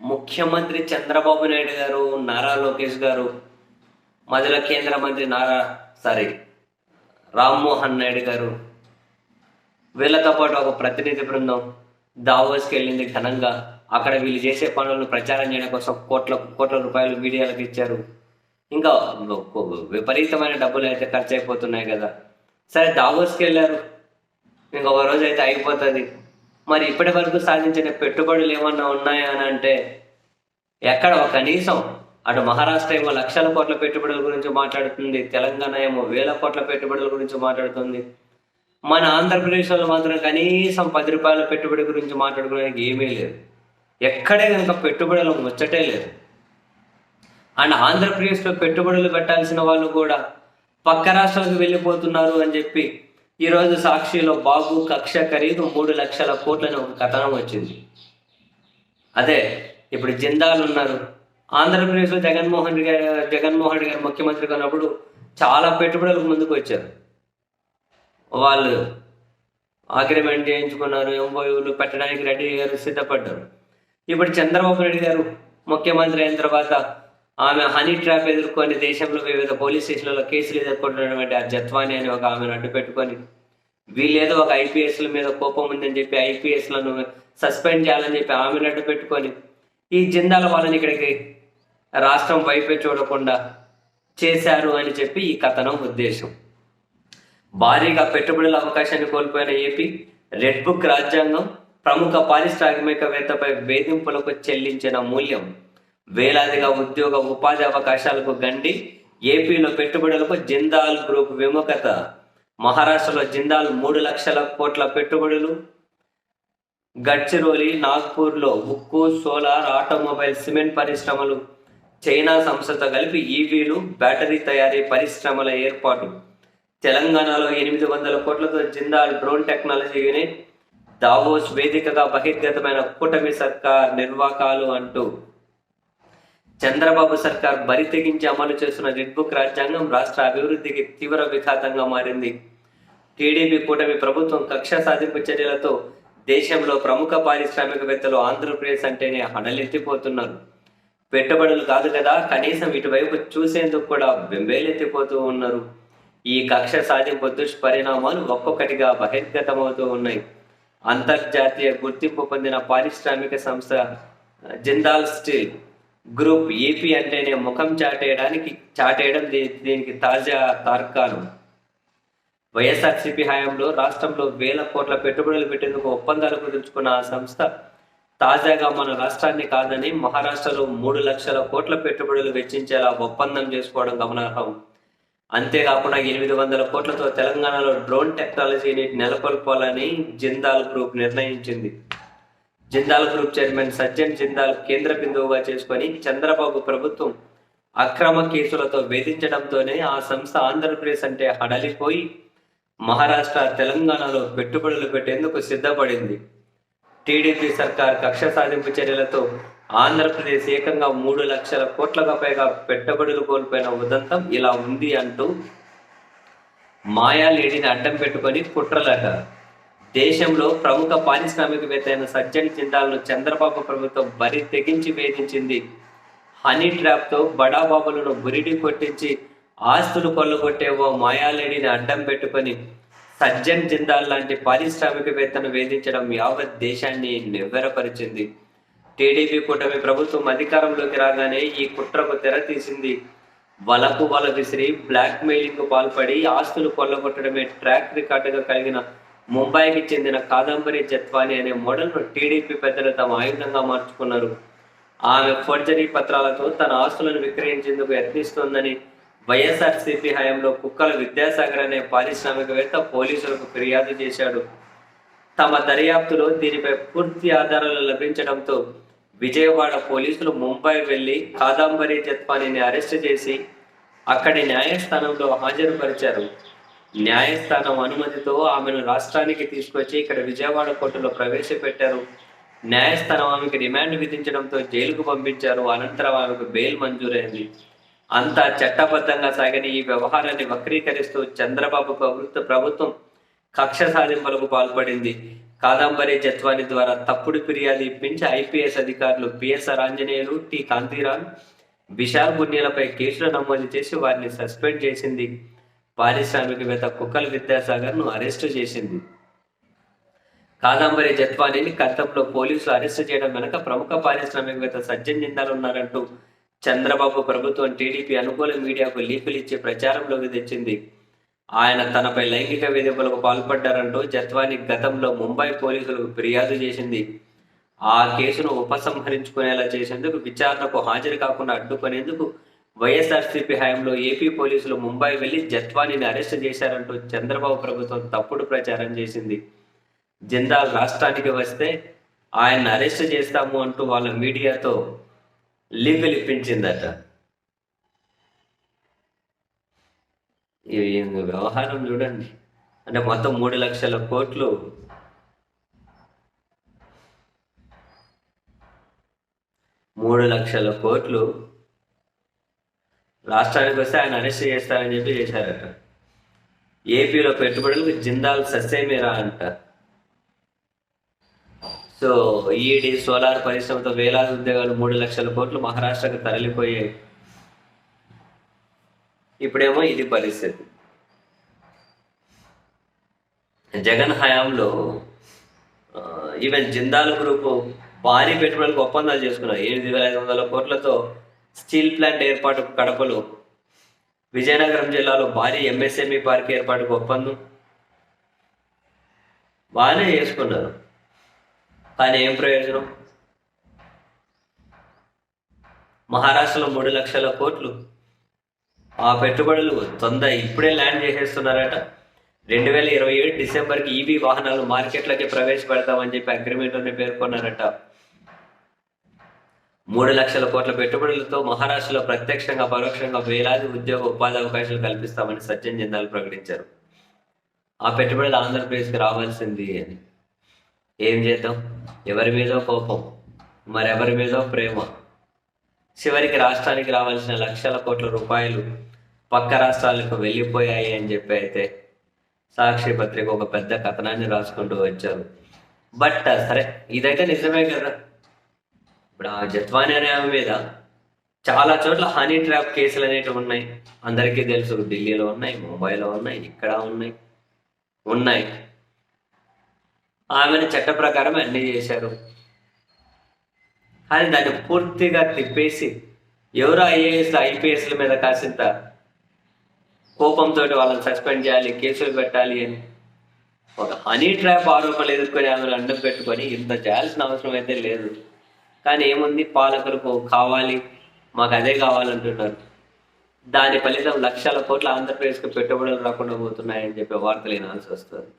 ముఖ్యమంత్రి చంద్రబాబు నాయుడు గారు నారా లోకేష్ గారు మధ్యలో కేంద్ర మంత్రి నారా సారీ రామ్మోహన్ నాయుడు గారు వీళ్ళతో పాటు ఒక ప్రతినిధి బృందం దావోస్కి వెళ్ళింది ఘనంగా. అక్కడ వీళ్ళు చేసే పనులను ప్రచారం చేయడం కోసం కోట్ల కోట్ల రూపాయలు మీడియాలకు ఇచ్చారు. ఇంకా విపరీతమైన డబ్బులు అయితే ఖర్చు అయిపోతున్నాయి కదా. సరే దావోస్కి వెళ్ళారు. ఇంకొక రోజు అయితే అయిపోతుంది. మరి ఇప్పటి వరకు సాధించిన పెట్టుబడులు ఏమన్నా ఉన్నాయా అని అంటే ఎక్కడ ఒక కనీసం అటు మహారాష్ట్ర ఏమో లక్షల కోట్ల పెట్టుబడుల గురించి మాట్లాడుతుంది తెలంగాణ ఏమో వేల కోట్ల పెట్టుబడుల గురించి మాట్లాడుతుంది. మన ఆంధ్రప్రదేశ్లో మాత్రం కనీసం పది రూపాయల పెట్టుబడి గురించి మాట్లాడుకోవడానికి ఏమీ లేదు. ఎక్కడే కనుక పెట్టుబడులు ముచ్చటే లేదు. అండ్ ఆంధ్రప్రదేశ్లో పెట్టుబడులు పెట్టాల్సిన వాళ్ళు కూడా పక్క రాష్ట్రాలకు వెళ్ళిపోతున్నారు అని చెప్పి ఈరోజు సాక్షిలో బాబు కక్ష ఖరీదు మూడు లక్షల కోట్లని ఒక కథనం వచ్చింది. అదే ఇప్పుడు జిందాలు ఉన్నారు. ఆంధ్రప్రదేశ్లో జగన్మోహన్ రెడ్డి గారు జగన్మోహన్ రెడ్డి గారు ముఖ్యమంత్రి ఉన్నప్పుడు చాలా పెట్టుబడులకు ముందుకు వచ్చారు. వాళ్ళు అగ్రిమెంట్ చేయించుకున్నారు ఎంఓయూలు పెట్టడానికి రెడీ అయ్యారు సిద్ధపడ్డారు. ఇప్పుడు చంద్రబాబు నాయుడు గారు ముఖ్యమంత్రి అయిన తర్వాత ఆమె హనీ ట్రాప్ ఎదుర్కొని దేశంలో వివిధ పోలీస్ స్టేషన్లలో కేసులు ఎదుర్కొంటున్నటువంటి ఆ జత్వాని అని ఒక ఆమెను అడ్డు పెట్టుకొని వీళ్ళేదో ఒక ఐపీఎస్ల మీద కోపం ఉందని చెప్పి ఐపీఎస్లను సస్పెండ్ చేయాలని చెప్పి ఆమె నడ్డు పెట్టుకొని ఈ జిందాల వాళ్ళని ఇక్కడికి రాష్ట్రం వైపే చూడకుండా చేశారు అని చెప్పి ఈ కథనం ఉద్దేశం. భారీగా పెట్టుబడుల అవకాశాన్ని కోల్పోయిన ఏపీ రెడ్ బుక్ రాజ్యాంగం ప్రముఖ పారిశ్రామికవేత్తపై వేధింపులకు చెల్లించిన మూల్యం. వేలాదిగా ఉద్యోగ ఉపాధి అవకాశాలకు గండి ఏపీలో పెట్టుబడులకు జిందాల్ గ్రూప్ విముఖత. మహారాష్ట్రలో జిందాల్ మూడు లక్షల కోట్ల పెట్టుబడులు. గడ్చిరోలి నాగ్పూర్లో ఉక్కు సోలార్ ఆటోమొబైల్ సిమెంట్ పరిశ్రమలు. చైనా సంస్థతో కలిపి ఈవీలు బ్యాటరీ తయారీ పరిశ్రమల ఏర్పాటు. తెలంగాణలో ఎనిమిది వందల కోట్లతో Jindal drone technology unit. Davos వేదికగా బహిర్గతమైన కూటమి సర్కార్ నిర్వాకాలు అంటూ చంద్రబాబు సర్కార్ బరి తెగించి అమలు చేస్తున్న రెడ్ బుక్ రాజ్యాంగం రాష్ట్ర అభివృద్ధికి తీవ్ర విఘాతంగా మారింది. టీడీపీ కూటమి ప్రభుత్వం కక్ష సాధింపు చర్యలతో దేశంలో ప్రముఖ పారిశ్రామికవేత్తలు ఆంధ్రప్రదేశ్ అంటేనే హడలెత్తిపోతున్నారు. పెట్టుబడులు కాదు కదా కనీసం ఇటువైపు చూసేందుకు కూడా బెంబేలెత్తిపోతూ ఉన్నారు. ఈ కక్ష సాధింపు దుష్పరిణామాలు ఒక్కొక్కటిగా బహిర్గతమవుతూ ఉన్నాయి. అంతర్జాతీయ గుర్తింపు పొందిన పారిశ్రామిక సంస్థ జిందాల్ స్టీల్ గ్రూప్ ఏపీ అంటేనే ముఖం చాటేయడానికి చాటేయడం దీనికి తాజా తార్కాణం. వైఎస్ఆర్సీపీ హయాంలో రాష్ట్రంలో వేల కోట్ల పెట్టుబడులు పెట్టేందుకు ఒప్పందాలు కుదుర్చుకున్న ఆ సంస్థ తాజాగా మన రాష్ట్రాన్ని కాదని మహారాష్ట్రలో మూడు లక్షల కోట్ల పెట్టుబడులు వెచ్చించేలా ఒప్పందం చేసుకోవడం గమనార్హం. అంతేకాకుండా ఎనిమిది వందల కోట్లతో తెలంగాణలో డ్రోన్ టెక్నాలజీని నెలకొల్పాలని జిందాల్ గ్రూప్ నిర్ణయించింది. జిందాల్ గ్రూప్ చైర్మన్ సజ్జన్ జిందాల్ కేంద్ర బిందువుగా చేసుకొని చంద్రబాబు ప్రభుత్వం అక్రమ కేసులతో వేధించడంతోనే ఆ సంస్థ ఆంధ్రప్రదేశ్ అంటే హడలిపోయి మహారాష్ట్ర తెలంగాణలో పెట్టుబడులు పెట్టేందుకు సిద్ధపడింది. టీడీపీ సర్కార్ కక్ష సాధింపు చర్యలతో ఆంధ్రప్రదేశ్ ఏకంగా మూడు లక్షల కోట్లకు పైగా పెట్టుబడులు కోల్పోయిన ఉదంతం ఇలా ఉంది అంటూ మాయా లేడీని అడ్డం పెట్టుకొని కుట్రలట దేశంలో ప్రముఖ పారిశ్రామికవేత్త అయిన సజ్జన్ జిందాల్ను చంద్రబాబు ప్రభుత్వం బరి తెగించి వేధించింది. హనీ ట్రాప్తో బడాబాబులను బురిడి కొట్టించి ఆస్తులు కొల్లగొట్టే ఓ మాయాలేడిని అడ్డం పెట్టుకొని సజ్జన్ జిందాల్ లాంటి పారిశ్రామికవేత్తను వేధించడం యావత్ దేశాన్ని నివ్వెరపరిచింది. టీడీపీ కూటమి ప్రభుత్వం అధికారంలోకి రాగానే ఈ కుట్రకు తెర తీసింది వలకు వల విసిరి బ్లాక్ మెయిలింగ్ పాల్పడి ఆస్తులు కొల్లగొట్టడమే ట్రాక్ రికార్డుగా కలిగిన ముంబైకి చెందిన కాదంబరి జత్వాని అనే మోడల్ను టీడీపీ పెద్దలు తమ ఆయుధంగా మార్చుకున్నారు. ఆమె ఫోర్జరీ పత్రాలతో తన ఆస్తులను విక్రయించేందుకు యత్నిస్తోందని వైఎస్ఆర్సీపీ హయాంలో కుక్కల విద్యాసాగర్ అనే పారిశ్రామికవేత్త పోలీసులకు ఫిర్యాదు చేశాడు. తమ దర్యాప్తులో దీనిపై పూర్తి ఆధారాలు లభించడంతో విజయవాడ పోలీసులు ముంబై వెళ్ళి కాదంబరి జత్వానిని అరెస్ట్ చేసి అక్కడి న్యాయస్థానంలో హాజరుపరిచారు. న్యాయస్థానం అనుమతితో ఆమెను రాష్ట్రానికి తీసుకొచ్చి ఇక్కడ విజయవాడ కోర్టులో ప్రవేశపెట్టారు. న్యాయస్థానం ఆమెకి రిమాండ్ విధించడంతో జైలుకు పంపించారు. అనంతరం ఆమెకు బెయిల్ మంజూరైంది. అంతా చట్టబద్ధంగా సాగిన ఈ వ్యవహారాన్ని వక్రీకరిస్తూ చంద్రబాబు ప్రభుత్వ ప్రభుత్వం కక్ష సాధింపులకు పాల్పడింది. కాదంబరి జత్వాని ద్వారా తప్పుడు ఫిర్యాదు ఇప్పించి ఐపీఎస్ అధికారులు పిఎస్ఆర్ ఆంజనేయులు టి కాంతిరామ్ విశాల్ బున్యలపై కేసులు నమోదు చేసి వారిని సస్పెండ్ చేసింది. పారిశ్రామికవేత్త కుక్కల విద్యాసాగర్ను అరెస్టు చేసింది. కాదంబరి జత్వానిని గతంలో పోలీసులు అరెస్టు చేయడం వెనుక ప్రముఖ పారిశ్రామికవేత్త సజ్జన్ జిందాల్ ఉన్నారంటూ చంద్రబాబు ప్రభుత్వం టీడీపీ అనుకూల మీడియాకు లీకులు ఇచ్చి ప్రచారంలోకి తెచ్చింది. ఆయన తనపై లైంగిక వేధింపులకు పాల్పడ్డారంటూ జత్వాని గతంలో ముంబై పోలీసులకు ఫిర్యాదు చేసింది. ఆ కేసును ఉపసంహరించుకునేలా చేసేందుకు విచారణకు హాజరు కాకుండా అడ్డుకునేందుకు వైఎస్ఆర్సీపీ హయాంలో ఏపీ పోలీసులు ముంబై వెళ్ళి జత్వానిని అరెస్ట్ చేశారంటూ చంద్రబాబు ప్రభుత్వం తప్పుడు ప్రచారం చేసింది. జిందాల్ రాష్ట్రానికి వస్తే ఆయన అరెస్ట్ చేస్తాము అంటూ వాళ్ళ మీడియాతో లీగల్ ఇప్పించిందట ఈ వ్యవహారం చూడండి. అంటే మొత్తం మూడు లక్షల కోట్లు మూడు లక్షల కోట్లు రాష్ట్రానికి వస్తే ఆయన అరెస్ట్ చేస్తారని చెప్పి చేశారట. ఏపీలో పెట్టుబడులకు జిందాల్ సస్సేమేరా అంట. సో ఈడీ సోలార్ పరిశ్రమతో వేలాది ఉద్యోగాలు మూడు లక్షల కోట్లు మహారాష్ట్రకు తరలిపోయాయి. ఇప్పుడేమో ఇది పరిస్థితి. జగన్ హయాంలో ఈవెన్ జిందాల్ గ్రూప్ భారీ పెట్టుబడులకు ఒప్పందాలు చేసుకున్నారు. ఎనిమిది వేల ఐదు వందల కోట్లతో స్టీల్ ప్లాంట్ ఏర్పాటు కడపలో విజయనగరం జిల్లాలో భారీ ఎంఎస్ఎంఈ పార్క్ ఏర్పాటుకు ఒప్పందం. బాగానే చేసుకున్నారు. కానీ ఏం ప్రయోజనం? మహారాష్ట్రలో మూడు లక్షల కోట్లు. ఆ పెట్టుబడులు తొందర ఇప్పుడే ల్యాండ్ చేసేస్తున్నారట. రెండు వేల ఇరవై ఏడు డిసెంబర్కి ఈవీ వాహనాలు మార్కెట్లోకి ప్రవేశపెడతామని చెప్పి అగ్రిమెంట్లోనే పేర్కొన్నారట. మూడు లక్షల కోట్ల పెట్టుబడులతో మహారాష్ట్రలో ప్రత్యక్షంగా పరోక్షంగా వేలాది ఉద్యోగ ఉపాధి అవకాశాలు కల్పిస్తామని సత్యం జిందాల్ ప్రకటించారు. ఆ పెట్టుబడులు ఆంధ్రప్రదేశ్కి రావాల్సింది అని. ఏం చేద్దాం? ఎవరి మీదో కోపం మరెవరి మీదో ప్రేమ. చివరికి రాష్ట్రానికి రావాల్సిన లక్షల కోట్ల రూపాయలు పక్క రాష్ట్రాలకు వెళ్ళిపోయాయి అని చెప్పి అయితే సాక్షి పత్రిక ఒక పెద్ద కథనాన్ని రాసుకుంటూ వచ్చారు. బట్ సరే ఇదైతే నిజమే కదా. ఇప్పుడు ఆ జత్వాని అనే ఆమె మీద చాలా చోట్ల హనీ ట్రాప్ కేసులు అనేటివి ఉన్నాయి. అందరికీ తెలుసు ఢిల్లీలో ఉన్నాయి ముంబైలో ఉన్నాయి ఇక్కడ ఉన్నాయి ఉన్నాయి. ఆమెను చట్ట ప్రకారం అన్ని చేశారు. కానీ దాన్ని పూర్తిగా తిప్పేసి ఎవరు ఐఏఎస్ ఐపీఎస్ల మీద కాసింత కోపంతో వాళ్ళని సస్పెండ్ చేయాలి కేసులు పెట్టాలి అని ఒక హనీ ట్రాప్ ఆరోపణలు ఎదుర్కొని ఆమెను అడ్డం పెట్టుకొని ఇంత చేయాల్సిన అవసరం అయితే లేదు. కానీ ఏముంది? పాలకులకు కావాలి. మాకు అదే కావాలంటున్నారు దాని ఫలితం లక్షల కోట్ల ఆంధ్రప్రదేశ్కి పెట్టుబడులు రాకుండా పోతున్నాయని చెప్పే వార్తలు వినాల్సి వస్తుంది.